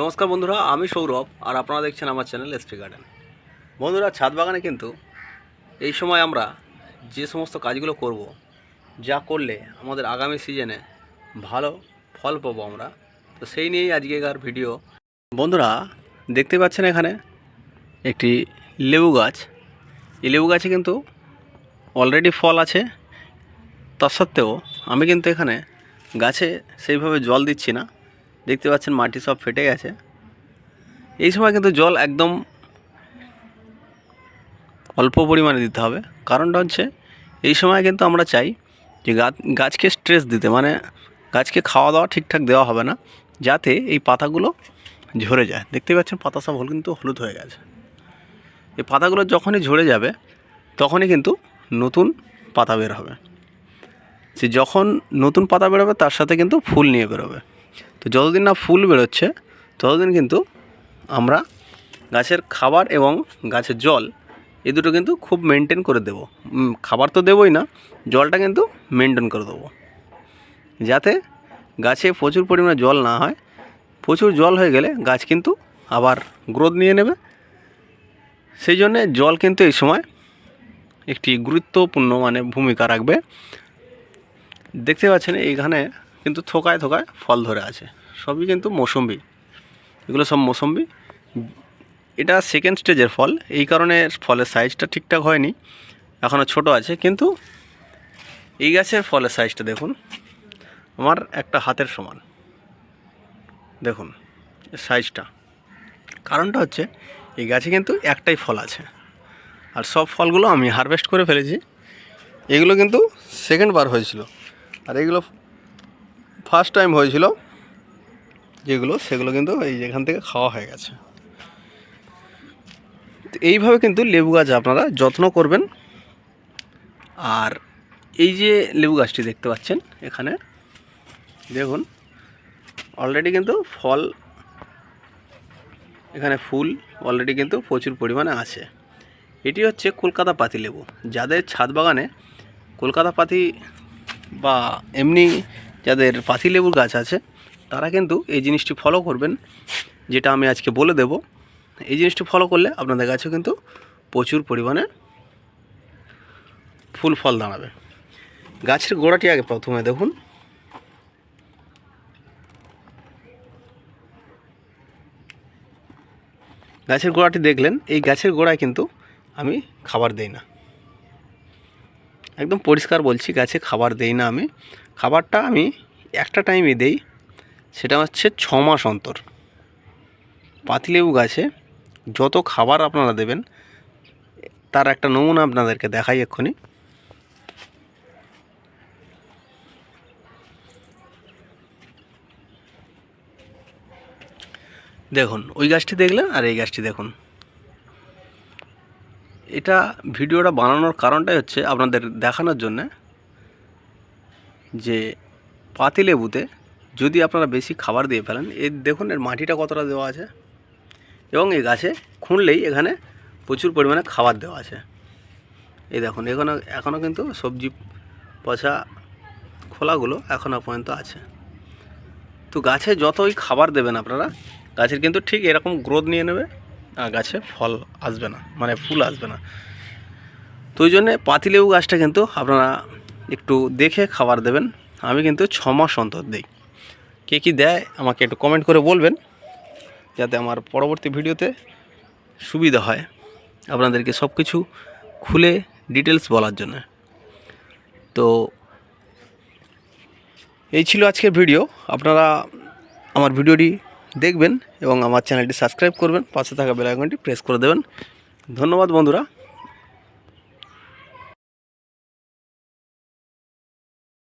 নমস্কার বন্ধুরা, আমি সৌরভ আর আপনারা দেখছেন আমার চ্যানেল এসপি গার্ডেন বন্ধুরা, ছাদ বাগানে কিন্তু এই সময় আমরা যে সমস্ত কাজগুলো করব, যা করলে আমাদের আগামী সিজনে ভালো ফল পাবো আমরা, তো সেই নিয়েই আজকেকার ভিডিও। বন্ধুরা, দেখতে পাচ্ছেন এখানে একটি লেবু গাছ। এই লেবু গাছে কিন্তু অলরেডি ফল আছে। তা সত্ত্বেও আমি কিন্তু এখানে গাছে সেইভাবে জল দিচ্ছি না। দেখতে পাচ্ছেন মাটি সব ফেটে গেছে। এই সময় কিন্তু জল একদম অল্প পরিমাণে দিতে হবে। কারণটা হচ্ছে, এই সময় কিন্তু আমরা চাই যে গাছ গাছকে স্ট্রেস দিতে মানে গাছকে খাওয়া দাওয়া ঠিকঠাক দেওয়া হবে না, যাতে এই পাতাগুলো ঝরে যায়। দেখতে পাচ্ছেন পাতা সব হল কিন্তু হলুদ হয়ে গেছে। এই পাতাগুলো যখনই ঝরে যাবে, তখনই কিন্তু নতুন পাতা বের হবে। সে যখন নতুন পাতা বেরোবে, তার সাথে কিন্তু ফুল নিয়ে বেরোবে। তো যতদিন না ফুল বেরোচ্ছে, ততদিন কিন্তু আমরা গাছের খাবার এবং গাছের জল এই দুটো কিন্তু খুব মেনটেন করে দেবো। খাবার তো দেবই না, জলটা কিন্তু মেনটেন করে দেবো। যাতে গাছে প্রচুর পরিমাণে জল না হয়, প্রচুর জল হয়ে গেলে গাছ কিন্তু আবার গ্রোথ নিয়ে নেবে। সেই জন্যে জল কিন্তু এই সময় একটি গুরুত্বপূর্ণ মানে ভূমিকা রাখবে। দেখতে পাচ্ছেন এইখানে কিন্তু থোকায় থোকায় ফল ধরে আছে। সবই কিন্তু মৌসম্বি। এগুলো সব মৌসম্বি। এটা সেকেন্ড স্টেজের ফল। এই কারণে ফলের সাইজটা ঠিকঠাক হয়নি। এখনও ছোট আছে। কিন্তু এই গাছের ফলের সাইজটা দেখুন। আমার একটা হাতের সমান। দেখুন সাইজটা কারণটা হচ্ছে, এই গাছে কিন্তু একটাই ফল আছে। আর সব ফলগুলো আমি হারভেস্ট করে ফেলেছি। এগুলো কিন্তু সেকেন্ড বার হয়েছিল। আর এগুলো ফার্স্ট টাইম হয়েছিল যেগুলো, সেগুলো কিন্তু এই যেখান থেকে খাওয়া হয়ে গেছে। এইভাবে কিন্তু লেবু গাছ আপনারা যত্ন করবেন। আর এই যে লেবু গাছটি দেখতে পাচ্ছেন এখানে, দেখুন অলরেডি কিন্তু ফল, এখানে ফুল অলরেডি কিন্তু প্রচুর পরিমাণে আছে। এটি হচ্ছে কলকাতা পাতি লেবু। যাদের ছাদ বাগানে কলকাতা পাতি বা এমনি যাদের পাতি লেবুর গাছ আছে, তারা কিন্তু এই জিনিসটি ফলো করবেন, যেটা আমি আজকে বলে দেব। এই জিনিসটি ফলো করলে আপনাদের গাছেও কিন্তু প্রচুর পরিমাণে ফুল ফল দাঁড়াবে। গাছের গোড়াটি আগে প্রথমে দেখুন। গাছের গোড়াটি দেখলেন, এই গাছের গোড়ায় কিন্তু আমি খাবার দেই না। একদম পরিষ্কার বলছি, গাছে খাবার দেই না আমি। খাবারটা আমি একটা টাইমে দেই, সেটা হচ্ছে ছ মাস অন্তর। পাতিলেবু গাছে যত খাবার আপনারা দেবেন, তার একটা নমুনা আপনাদেরকে দেখাই এক্ষুনি। দেখুন, ওই গাছটি দেখলেন আর এই গাছটি দেখুন। এটা ভিডিওটা বানানোর কারণটাই হচ্ছে আপনাদের দেখানোর জন্যে যে পাতিলেবুতে যদি আপনারা বেশি খাবার দিয়ে ফেলেন এর দেখুন এর মাটিটা কতটা দেওয়া আছে এবং এই গাছে খুঁড়লেই এখানে প্রচুর পরিমাণে খাবার দেওয়া আছে। এই দেখুন এখনও এখনও কিন্তু সবজি পচা খোলাগুলো এখনও পর্যন্ত আছে। তো গাছে যতই খাবার দেবেন আপনারা, গাছের কিন্তু ঠিক এরকম গ্রোথ নিয়ে নেবে। গাছে ফল আসবে না মানে ফুল আসবে না। তো ওই জন্যে পাতিলেবু গাছটা কিন্তু আপনারা একটু দেখে খাবার দেবেন। আমি কিন্তু ছ মাস অন্তর দিই। কে কী দেয় আমাকে একটু কমেন্ট করে বলবেন, যাতে আমার পরবর্তী ভিডিওতে সুবিধা হয় আপনাদেরকে সব কিছু খুলে ডিটেলস বলার জন্য। তো এই ছিল আজকের ভিডিও। আপনারা আমার ভিডিওটি দেখবেন এবং আমার চ্যানেলটি সাবস্ক্রাইব করবেন পাশে থাকা বেলাইকনটি প্রেস করে দেবেন। ধন্যবাদ বন্ধুরা।